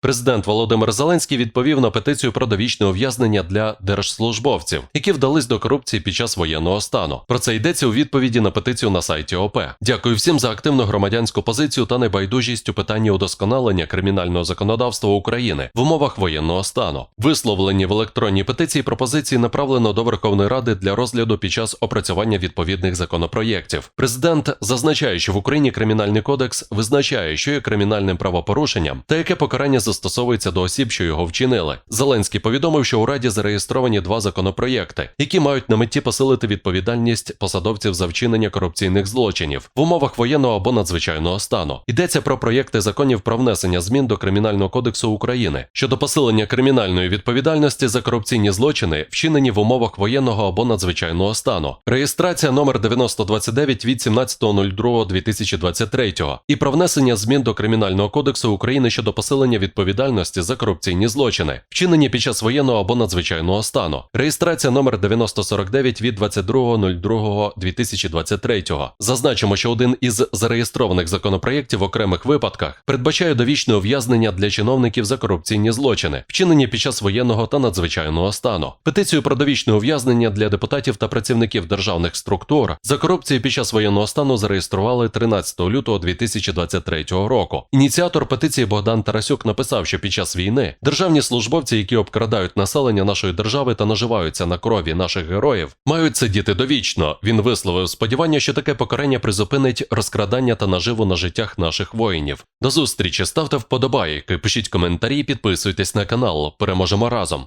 Президент Володимир Зеленський відповів на петицію про довічне ув'язнення для держслужбовців, які вдались до корупції під час воєнного стану. Про це йдеться у відповіді на петицію на сайті ОП. Дякую всім за активну громадянську позицію та небайдужість у питанні удосконалення кримінального законодавства України в умовах воєнного стану. Висловлені в електронній петиції пропозиції направлено до Верховної Ради для розгляду під час опрацювання відповідних законопроєктів. Президент зазначає, що в Україні кримінальний кодекс визначає, що є кримінальним правопорушенням та яке покарання застосовується до осіб, що його вчинили. Зеленський повідомив, що у Раді зареєстровані два законопроєкти, які мають на меті посилити відповідальність посадовців за вчинення корупційних злочинів в умовах воєнного або надзвичайного стану. Йдеться про проєкти законів про внесення змін до Кримінального кодексу України щодо посилення кримінальної відповідальності за корупційні злочини, вчинені в умовах воєнного або надзвичайного стану. Реєстрація номер 9029 від 17.02.2023 і про внесення змін до Кримінального кодексу України щодо посилення відповідальності за корупційні злочини, вчинені під час воєнного або надзвичайного стану. Реєстрація номер 9049 від 22.02.2023. Зазначимо, що один із зареєстрованих законопроєктів в окремих випадках передбачає довічне ув'язнення для чиновників за корупційні злочини, вчинені під час воєнного та надзвичайного стану. Петицію про довічне ув'язнення для депутатів та працівників державних структур за корупцію під час воєнного стану зареєстрували 13 лютого 2023 року. Ініціатор петиції Богдан Тарасюк написав, що під час війни державні службовці, які обкрадають населення нашої держави та наживаються на крові наших героїв, мають сидіти довічно. Він висловив сподівання, що таке покарання призупинить розкрадання та наживу на життях наших воїнів. До зустрічі ставте вподобайки, пишіть коментарі, підписуйтесь на канал. Переможемо разом.